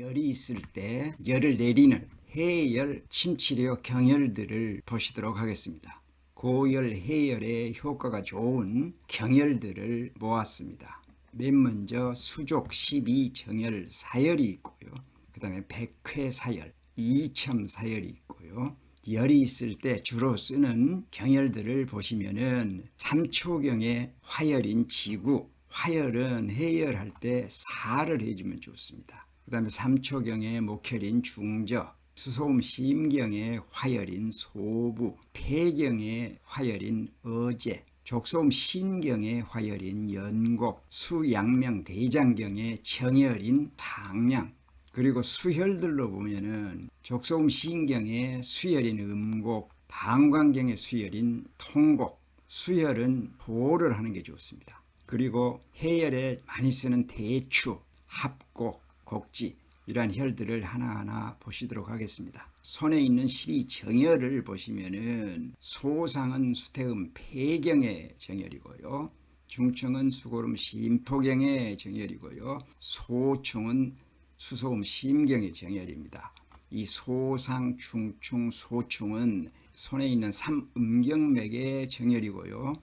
열이 있을 때 열을 내리는 해열 침치료 경혈들을 보시도록 하겠습니다. 고열 해열에 효과가 좋은 경혈들을 모았습니다. 맨 먼저 수족 12 정열 사열이 있고요. 그 다음에 백회 사열, 이첨 사열이 있고요. 열이 있을 때 주로 쓰는 경혈들을 보시면은 삼초경의 화열인 지구, 화열은 해열할 때 사를 해주면 좋습니다. 그 다음에 삼초경의 목혈인 중저, 수소음 심경의 화열인 소부, 폐경의 화열인 어제, 족소음 신경의 화열인 연곡, 수양명 대장경의 정열인 상량, 그리고 수혈들로 보면은 족소음 신경의 수혈인 음곡, 방광경의 수혈인 통곡, 수혈은 보호를 하는 게 좋습니다. 그리고 해열에 많이 쓰는 대추, 합곡, 곡지 이러한 혈들을 하나하나 보시도록 하겠습니다. 손에 있는 12정혈을 보시면은 소상은 수태음 폐경의 정혈이고요. 중청은 수고름 심포경의 정혈이고요. 소충은 수소음 심경의 정혈입니다. 이 소상, 중충, 소충은 손에 있는 삼음경맥의 정혈이고요.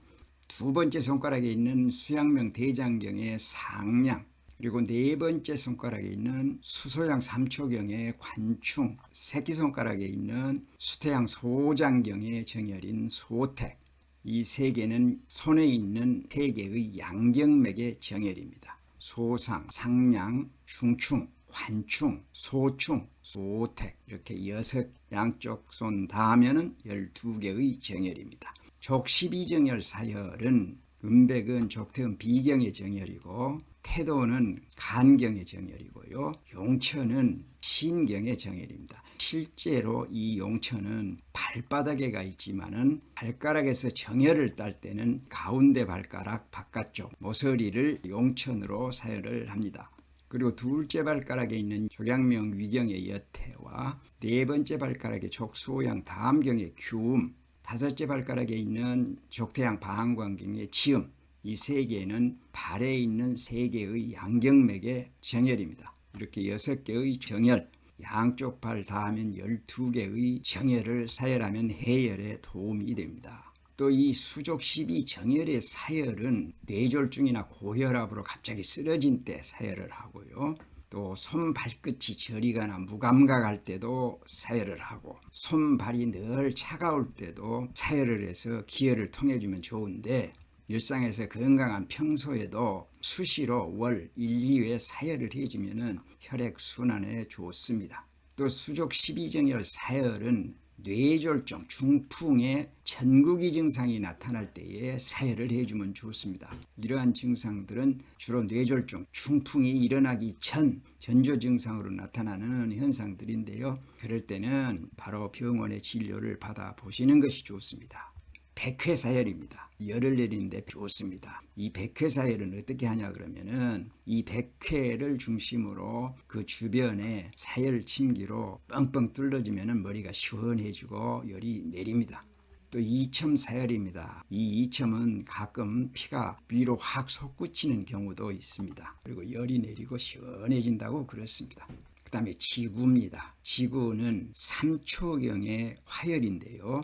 두 번째 손가락에 있는 수양명 대장경의 상량 그리고 네 번째 손가락에 있는 수소양 삼초경의 관충 새끼손가락에 있는 수태양 소장경의 정혈인 소택 이 세 개는 손에 있는 세 개의 양경맥의 정혈입니다. 소상, 상량, 중충, 관충, 소충, 소택 이렇게 여섯 양쪽 손 다 하면은 12개의 정혈입니다. 족십이정혈 사혈은 음백은 족태음 비경의 정혈이고 태도는 간경의 정혈이고요. 용천은 신경의 정혈입니다. 실제로 이 용천은 발바닥에 가 있지만은 발가락에서 정혈을 딸 때는 가운데 발가락 바깥쪽 모서리를 용천으로 사혈을 합니다. 그리고 둘째 발가락에 있는 조량명 위경의 여태와 네 번째 발가락의 족소양 다음경의 규음 다섯째 발가락에 있는 족태양 방광경의 지음 이세 개는 발에 있는 세 개의 양경맥의 정혈입니다. 이렇게 여섯 개의 정혈 양쪽 발 다 하면 12개의 정혈을 사혈하면 해열에 도움이 됩니다. 또 이 수족 12 정혈의 사혈은 뇌졸중이나 고혈압으로 갑자기 쓰러진 때 사혈을 하고요. 또 손 발끝이 저리거나 무감각할 때도 사혈을 하고 손발이 늘 차가울 때도 사혈을 해서 기혈을 통해주면 좋은데 일상에서 건강한 평소에도 수시로 월 1, 2회 사혈을 해주면 혈액 순환에 좋습니다. 또 수족 12정혈 사혈은 뇌졸중, 중풍의 전구기 증상이 나타날 때에 사혈을 해주면 좋습니다. 이러한 증상들은 주로 뇌졸중, 중풍이 일어나기 전 전조 증상으로 나타나는 현상들인데요. 그럴 때는 바로 병원의 진료를 받아 보시는 것이 좋습니다. 백회사혈입니다. 열을 내리는데 좋습니다. 이 백회사혈은 어떻게 하냐 그러면은 이 백회를 중심으로 그 주변에 사혈 침기로 뻥뻥 뚫어지면은 머리가 시원해지고 열이 내립니다. 또 이첨 사혈입니다. 이 이첨은 가끔 피가 위로 확 솟구치는 경우도 있습니다. 그리고 열이 내리고 시원해진다고 그렇습니다. 그 다음에 지구입니다. 지구는 3초경의 화열인데요.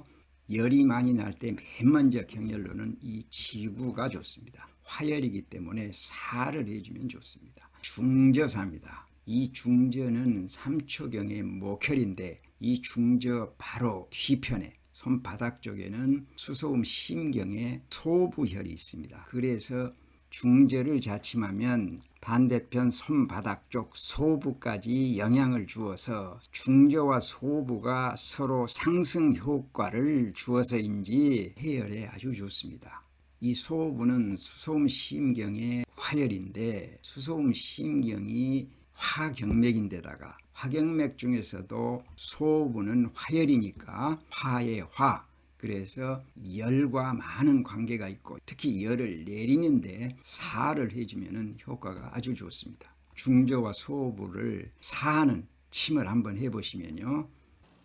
열이 많이 날 때 맨 먼저 경혈로는 이 지구가 좋습니다. 화열이기 때문에 사를 해주면 좋습니다. 중저사입니다. 이 중저는 삼초경의 목혈인데 이 중저 바로 뒤편에 손바닥 쪽에는 수소음 심경의 소부혈이 있습니다. 그래서 중저를 자침하면 반대편 손바닥 쪽 소부까지 영향을 주어서 중저와 소부가 서로 상승 효과를 주어서인지 해열에 아주 좋습니다. 이 소부는 수소음 심경의 화열인데 수소음 심경이 화경맥인데다가 화경맥 중에서도 소부는 화열이니까 화의 화 그래서 열과 많은 관계가 있고 특히 열을 내리는데 사를 해주면 효과가 아주 좋습니다. 중저와 소부를 사하는 침을 한번 해보시면요.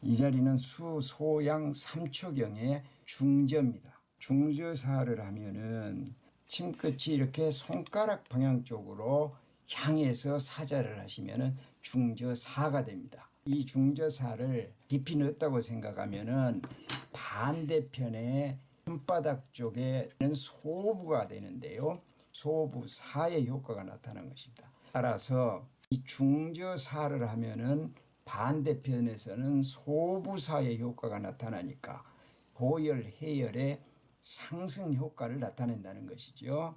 이 자리는 수 소 양 삼초경의 중저입니다. 중저사를 하면은 침끝이 이렇게 손가락 방향 쪽으로 향해서 사자를 하시면은 중저사가 됩니다. 이 중저사를 깊이 넣었다고 생각하면은 반대편에 손바닥 쪽에는 소부가 되는데요. 소부 사의 효과가 나타나는 것입니다. 따라서 이 중저사를 하면은 반대편에서는 소부사의 효과가 나타나니까 고열 해열의 상승 효과를 나타낸다는 것이죠.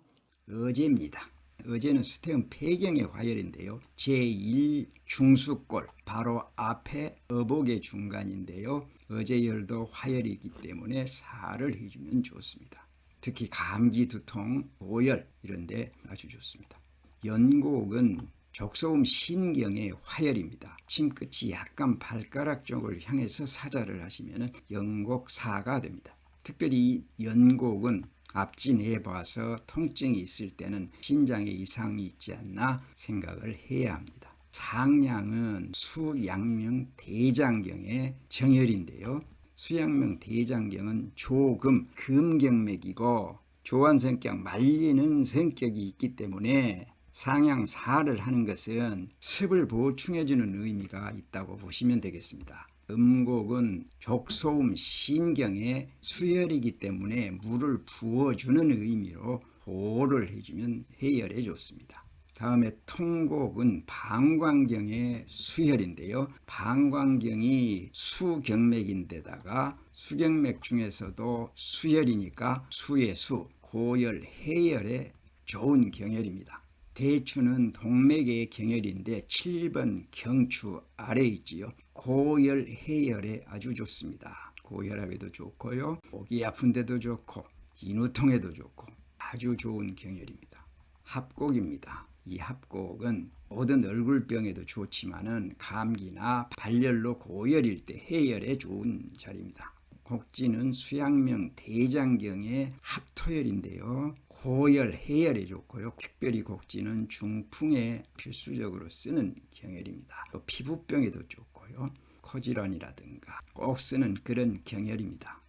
어제입니다. 어제는 수태음 폐경의 화열인데요. 제1 중수골 바로 앞에 어복의 중간인데요. 어제 열도 화열이기 때문에 살을 해주면 좋습니다. 특히 감기, 두통, 고열 이런데 아주 좋습니다. 연곡은 족소음 신경의 화열입니다. 침끝이 약간 발가락 쪽을 향해서 사자를 하시면 연곡사가 됩니다. 특별히 이 연곡은 앞진해 봐서 통증이 있을 때는 신장에 이상이 있지 않나 생각을 해야 합니다. 상량은 수양명 대장경의 정혈인데요. 수양명 대장경은 조금 금경맥이고 조한 성격 말리는 성격이 있기 때문에 상향사를 하는 것은 습을 보충해주는 의미가 있다고 보시면 되겠습니다. 음곡은 족소음 신경의 수혈이기 때문에 물을 부어주는 의미로 보호를 해주면 해열에 좋습니다. 다음에 통곡은 방광경의 수혈인데요. 방광경이 수경맥인데다가 수경맥 중에서도 수혈이니까 수의 수, 고열, 해열에 좋은 경혈입니다. 대추는 동맥의 경혈인데 7번 경추 아래 있지요. 고열 해열에 아주 좋습니다. 고혈압에도 좋고요. 목이 아픈데도 좋고 인후통에도 좋고 아주 좋은 경혈입니다. 합곡입니다. 이 합곡은 모든 얼굴병에도 좋지만은 감기나 발열로 고열일 때 해열에 좋은 자리입니다. 곡지는 수양명 대장경의 합토열인데요. 고열, 해열에 좋고요. 특별히 곡지는 중풍에 필수적으로 쓰는 경혈입니다. 또 피부병에도 좋고요. 코질환이라든가 꼭 쓰는 그런 경혈입니다.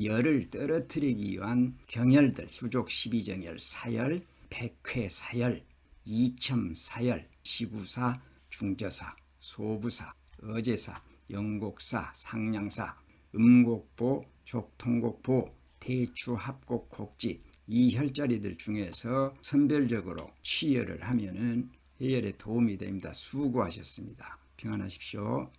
열을 떨어뜨리기 위한 경혈들, 수족 12정열, 사열, 백회 사열, 이첨 사열, 시구사, 중저사, 소부사, 어제사, 영곡사, 상량사, 음곡보, 족통곡보, 대추합곡 곡지 이 혈자리들 중에서 선별적으로 취열을 하면은 해열에 도움이 됩니다. 수고하셨습니다. 평안하십시오.